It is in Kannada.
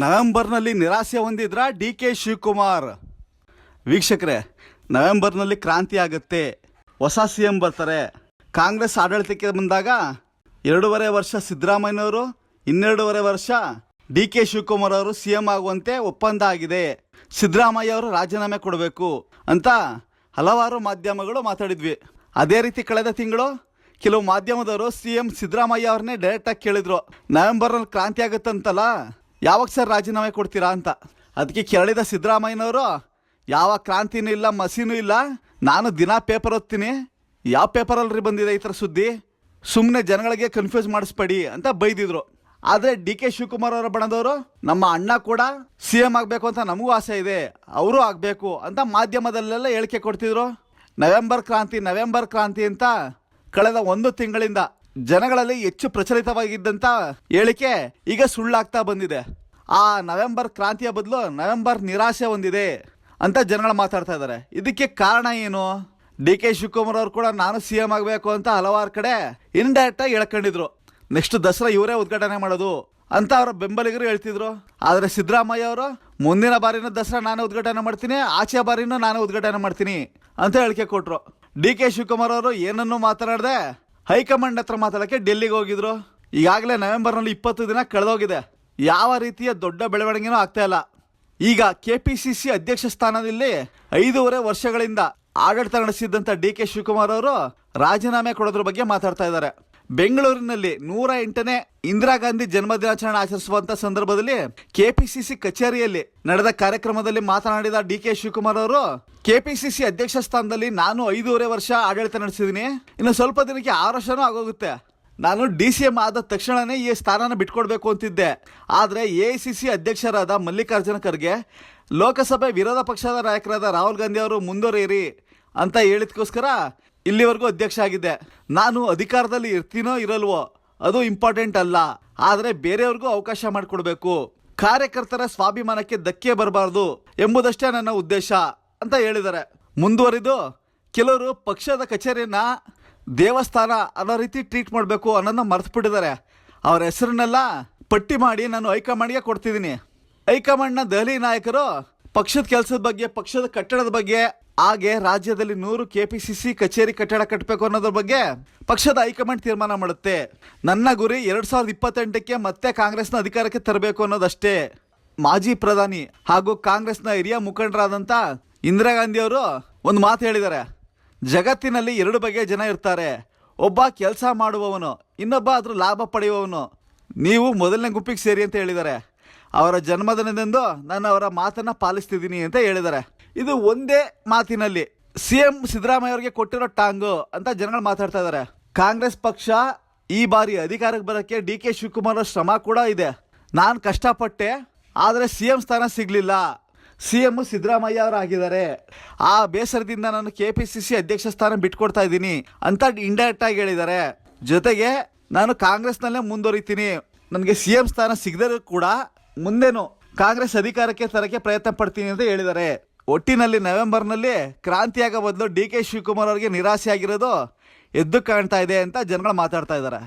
ನವೆಂಬರ್ನಲ್ಲಿ ನಿರಾಸೆ ಹೊಂದಿದ್ರ ಡಿ ಕೆ ಶಿವಕುಮಾರ್? ವೀಕ್ಷಕರೇ, ನವೆಂಬರ್ನಲ್ಲಿ ಕ್ರಾಂತಿ ಆಗುತ್ತೆ. ಹೊಸ ಸಿ ಎಂ ಬರ್ತಾರೆ. ಕಾಂಗ್ರೆಸ್ ಆಡಳಿತಕ್ಕೆ ಬಂದಾಗ ಎರಡೂವರೆ ವರ್ಷ ಸಿದ್ದರಾಮಯ್ಯನವರು, ಇನ್ನೆರಡೂವರೆ ವರ್ಷ ಡಿ ಕೆ ಶಿವಕುಮಾರ್ ಅವರು ಸಿ ಎಂ ಆಗುವಂತೆ ಒಪ್ಪಂದ ಆಗಿದೆ. ಸಿದ್ದರಾಮಯ್ಯ ಅವರು ರಾಜೀನಾಮೆ ಕೊಡಬೇಕು ಅಂತ ಹಲವಾರು ಮಾಧ್ಯಮಗಳು ಮಾತಾಡಿದ್ವಿ. ಅದೇ ರೀತಿ ಕಳೆದ ತಿಂಗಳು ಕೆಲವು ಮಾಧ್ಯಮದವರು ಸಿ ಎಂ ಸಿದ್ದರಾಮಯ್ಯ ಅವ್ರನ್ನೇ ಡೈರೆಕ್ಟಾಗಿ ಕೇಳಿದ್ರು. ನವೆಂಬರ್ನಲ್ಲಿ ಕ್ರಾಂತಿ ಆಗುತ್ತಂತಲ್ಲ? ಯಾವಾಗ ಸರ್ ರಾಜೀನಾಮೆ ಕೊಡ್ತೀರಾ ಅಂತ? ಅದಕ್ಕೆ ಕೆರಳಿದ ಸಿದ್ದರಾಮಯ್ಯನವರು, ಯಾವ ಕ್ರಾಂತಿನೂ ಇಲ್ಲ, ಮಸಿನೂ ಇಲ್ಲ, ನಾನು ದಿನ ಪೇಪರ್ ಓದ್ತೀನಿ, ಯಾವ ಪೇಪರಲ್ಲಿ ಬಂದಿದೆ ಈ ಥರ ಸುದ್ದಿ? ಸುಮ್ಮನೆ ಜನಗಳಿಗೆ ಕನ್ಫ್ಯೂಸ್ ಮಾಡಿಸ್ಬೇಡಿ ಅಂತ ಬೈದಿದ್ರು. ಆದರೆ ಡಿ ಕೆ ಶಿವಕುಮಾರ್ ಅವರ ಬಣದವರು, ನಮ್ಮ ಅಣ್ಣ ಕೂಡ ಸಿ ಎಂ ಆಗಬೇಕು ಅಂತ ನಮಗೂ ಆಸೆ ಇದೆ, ಅವರು ಆಗಬೇಕು ಅಂತ ಮಾಧ್ಯಮದಲ್ಲೆಲ್ಲ ಹೇಳಿಕೆ ಕೊಡ್ತಿದ್ರು. ನವೆಂಬರ್ ಕ್ರಾಂತಿ ನವೆಂಬರ್ ಕ್ರಾಂತಿ ಅಂತ ಕಳೆದ ಒಂದು ತಿಂಗಳಿಂದ ಜನಗಳಲ್ಲಿ ಹೆಚ್ಚು ಪ್ರಚಲಿತವಾಗಿದ್ದಂಥ ಹೇಳಿಕೆ ಈಗ ಸುಳ್ಳಾಗ್ತಾ ಬಂದಿದೆ. ಆ ನವೆಂಬರ್ ಕ್ರಾಂತಿಯ ಬದಲು ನವೆಂಬರ್ ನಿರಾಶೆ ಹೊಂದಿದೆ ಅಂತ ಜನಗಳು ಮಾತಾಡ್ತಾ ಇದ್ದಾರೆ. ಇದಕ್ಕೆ ಕಾರಣ ಏನು? ಡಿ ಕೆ ಶಿವಕುಮಾರ್ ಅವರು ಕೂಡ ನಾನು ಸಿ ಎಂ ಆಗಬೇಕು ಅಂತ ಹಲವಾರು ಕಡೆ ಇಂಡೈರೆಕ್ಟ್ ಆಗಿ ಹೇಳ್ಕೊಂಡಿದ್ರು. ನೆಕ್ಸ್ಟ್ ದಸರಾ ಇವರೇ ಉದ್ಘಾಟನೆ ಮಾಡೋದು ಅಂತ ಅವರ ಬೆಂಬಲಿಗರು ಹೇಳ್ತಿದ್ರು. ಆದರೆ ಸಿದ್ದರಾಮಯ್ಯ ಅವರು, ಮುಂದಿನ ಬಾರಿನೂ ದಸರಾ ನಾನೇ ಉದ್ಘಾಟನೆ ಮಾಡ್ತೀನಿ, ಆಚೆ ಬಾರಿನೂ ನಾನೇ ಉದ್ಘಾಟನೆ ಮಾಡ್ತೀನಿ ಅಂತ ಹೇಳಿಕೆ ಕೊಟ್ಟರು ಡಿ ಕೆ ಶಿವಕುಮಾರ್ ಅವರು ಏನನ್ನೂ ಮಾತನಾಡದೆ ಹೈಕಮಾಂಡ್ ಹತ್ರ ಮಾತಾಡಕ್ಕೆ ಡೆಲ್ಲಿಗೆ ಹೋಗಿದ್ರು. ಈಗಾಗಲೇ ನವೆಂಬರ್ನಲ್ಲಿ ಇಪ್ಪತ್ತು ದಿನ ಕಳೆದೋಗಿದೆ. ಯಾವ ರೀತಿಯ ದೊಡ್ಡ ಬೆಳವಣಿಗೆನೂ ಆಗ್ತಾ ಇಲ್ಲ. ಈಗ ಸಿ ಅಧ್ಯಕ್ಷ ಸ್ಥಾನದಲ್ಲಿ ಐದೂವರೆ ವರ್ಷಗಳಿಂದ ಆಡಳಿತ ನಡೆಸಿದ್ದಂಥ ಡಿ ಕೆ ಶಿವಕುಮಾರ್ ಅವರು ರಾಜೀನಾಮೆ ಕೊಡೋದ್ರ ಬಗ್ಗೆ ಮಾತಾಡ್ತಾ ಇದ್ದಾರೆ. ಬೆಂಗಳೂರಿನಲ್ಲಿ ನೂರ ಎಂಟನೇ ಇಂದಿರಾ ಗಾಂಧಿ ಜನ್ಮ ದಿನಾಚರಣೆ ಆಚರಿಸುವಂತ ಸಂದರ್ಭದಲ್ಲಿ ಕೆಪಿಸಿಸಿ ಕಚೇರಿಯಲ್ಲಿ ನಡೆದ ಕಾರ್ಯಕ್ರಮದಲ್ಲಿ ಮಾತನಾಡಿದ ಡಿ ಕೆ ಶಿವಕುಮಾರ್ ಅವರು, ಕೆಪಿಸಿಸಿ ಅಧ್ಯಕ್ಷ ಸ್ಥಾನದಲ್ಲಿ ನಾನು ಐದೂವರೆ ವರ್ಷ ಆಡಳಿತ ನಡೆಸಿದ್ದೀನಿ ಇನ್ನು ಸ್ವಲ್ಪ ದಿನಕ್ಕೆ ಆರು ವರ್ಷನೂ ಆಗೋಗುತ್ತೆ. ನಾನು ಡಿ ಸಿ ಎಂ ಆದ ತಕ್ಷಣನೇ ಈ ಸ್ಥಾನನ ಬಿಟ್ಕೊಡ್ಬೇಕು ಅಂತಿದ್ದೆ. ಆದರೆ ಎ ಐ ಸಿ ಸಿ ಅಧ್ಯಕ್ಷರಾದ ಮಲ್ಲಿಕಾರ್ಜುನ ಖರ್ಗೆ, ಲೋಕಸಭೆ ವಿರೋಧ ಪಕ್ಷದ ನಾಯಕರಾದ ರಾಹುಲ್ ಗಾಂಧಿ ಅವರು ಮುಂದುವರಿಯಿರಿ ಅಂತ ಹೇಳಿದ್ಕೋಸ್ಕರ ಇಲ್ಲಿವರೆಗೂ ಅಧ್ಯಕ್ಷ ಆಗಿದ್ದೆ. ನಾನು ಅಧಿಕಾರದಲ್ಲಿ ಇರ್ತೀನೋ ಇರಲ್ವೋ, ಅದು ಇಂಪಾರ್ಟೆಂಟ್ ಅಲ್ಲ. ಆದರೆ ಬೇರೆಯವ್ರಿಗೂ ಅವಕಾಶ ಮಾಡಿಕೊಡ್ಬೇಕು. ಕಾರ್ಯಕರ್ತರ ಸ್ವಾಭಿಮಾನಕ್ಕೆ ಧಕ್ಕೆ ಬರಬಾರ್ದು ಎಂಬುದಷ್ಟೇ ನನ್ನ ಉದ್ದೇಶ ಅಂತ ಹೇಳಿದ್ದಾರೆ. ಮುಂದುವರಿದು, ಕೆಲವರು ಪಕ್ಷದ ಕಚೇರಿಯನ್ನ ದೇವಸ್ಥಾನ ಅನ್ನೋ ರೀತಿ ಟ್ರೀಟ್ ಮಾಡಬೇಕು ಅನ್ನೋದನ್ನ ಮರೆತುಬಿಟ್ಟಿದ್ದಾರೆ. ಅವರ ಹೆಸರನ್ನೆಲ್ಲ ಪಟ್ಟಿ ಮಾಡಿ ನಾನು ಹೈಕಮಾಂಡ್ಗೆ ಕೊಡ್ತಿದ್ದೀನಿ. ಹೈಕಮಾಂಡ್ನ ದೆಹಲಿ ನಾಯಕರು ಪಕ್ಷದ ಕೆಲಸದ ಬಗ್ಗೆ, ಪಕ್ಷದ ಕಟ್ಟಡದ ಬಗ್ಗೆ, ಹಾಗೆ ರಾಜ್ಯದಲ್ಲಿ ನೂರು ಕೆಪಿಸಿಸಿ ಕಚೇರಿ ಕಟ್ಟಡ ಕಟ್ಟಬೇಕು ಅನ್ನೋದ್ರ ಬಗ್ಗೆ ಪಕ್ಷದ ಹೈಕಮಾಂಡ್ ತೀರ್ಮಾನ ಮಾಡುತ್ತೆ. ನನ್ನ ಗುರಿ ಎರಡ್ ಸಾವಿರದ ಇಪ್ಪತ್ತೆಂಟಕ್ಕೆ ಮತ್ತೆ ಕಾಂಗ್ರೆಸ್ನ ಅಧಿಕಾರಕ್ಕೆ ತರಬೇಕು ಅನ್ನೋದಷ್ಟೇ. ಮಾಜಿ ಪ್ರಧಾನಿ ಹಾಗೂ ಕಾಂಗ್ರೆಸ್ನ ಹಿರಿಯ ಮುಖಂಡರಾದಂಥ ಇಂದಿರಾ ಗಾಂಧಿ ಅವರು ಒಂದು ಮಾತು ಹೇಳಿದ್ದಾರೆ. ಜಗತ್ತಿನಲ್ಲಿ ಎರಡು ಬಗೆಯ ಜನ ಇರ್ತಾರೆ. ಒಬ್ಬ ಕೆಲಸ ಮಾಡುವವನು, ಇನ್ನೊಬ್ಬ ಅದ್ರ ಲಾಭ ಪಡೆಯುವವನು. ನೀವು ಮೊದಲನೇ ಗುಂಪಿಗೆ ಸೇರಿ ಅಂತ ಹೇಳಿದ್ದಾರೆ. ಅವರ ಜನ್ಮದಿನದಂದು ನಾನು ಅವರ ಮಾತನ್ನ ಪಾಲಿಸ್ತಿದ್ದೀನಿ ಅಂತ ಹೇಳಿದ್ದಾರೆ. ಇದು ಒಂದೇ ಮಾತಿನಲ್ಲಿ. ಸಿ ಎಂ ಸಿದ್ದರಾಮಯ್ಯ ಅವರಿಗೆ ಕೊಟ್ಟಿರೋ ಟಾಂಗು ಅಂತ ಜನಗಳು ಮಾತಾಡ್ತಾ ಇದ್ದಾರೆ. ಕಾಂಗ್ರೆಸ್ ಪಕ್ಷ ಈ ಬಾರಿ ಅಧಿಕಾರಕ್ಕೆ ಬರೋಕ್ಕೆ ಡಿ ಕೆ ಶಿವಕುಮಾರ್ ಶ್ರಮ ಕೂಡ ಇದೆ. ನಾನು ಕಷ್ಟಪಟ್ಟೆ, ಆದರೆ ಸಿ ಎಂ ಸ್ಥಾನ ಸಿಗಲಿಲ್ಲ. ಸಿ ಎಂ ಸಿದ್ದರಾಮಯ್ಯ ಅವರು ಆಗಿದ್ದಾರೆ ಆ ಬೇಸರದಿಂದ ನಾನು ಕೆ ಪಿ ಸಿ ಸಿ ಅಧ್ಯಕ್ಷ ಸ್ಥಾನ ಬಿಟ್ಕೊಡ್ತಾ ಇದ್ದೀನಿ ಅಂತ ಇಂಡೈರೆಕ್ಟ್ ಆಗಿ ಹೇಳಿದ್ದಾರೆ. ಜೊತೆಗೆ ನಾನು ಕಾಂಗ್ರೆಸ್ನಲ್ಲೇ ಮುಂದುವರಿತೀನಿ. ನನಗೆ ಸಿ ಎಂ ಸ್ಥಾನ ಸಿಗದರೂ ಕೂಡ ಮುಂದೇನು ಕಾಂಗ್ರೆಸ್ ಅಧಿಕಾರಕ್ಕೆ ತರಕ್ಕೆ ಪ್ರಯತ್ನ ಪಡ್ತೀನಿ ಅಂತ ಹೇಳಿದ್ದಾರೆ. ಒಟ್ಟಿನಲ್ಲಿ ನವೆಂಬರ್ನಲ್ಲಿ ಕ್ರಾಂತಿಯಾಗ ಬದಲು ಡಿ ಕೆ ಶಿವಕುಮಾರ್ ಅವರಿಗೆ ನಿರಾಸೆ ಆಗಿರೋದು ಎದ್ದು ಕಾಣ್ತಾ ಇದೆ ಅಂತ ಜನಗಳು ಮಾತಾಡ್ತಾ ಇದ್ದಾರೆ.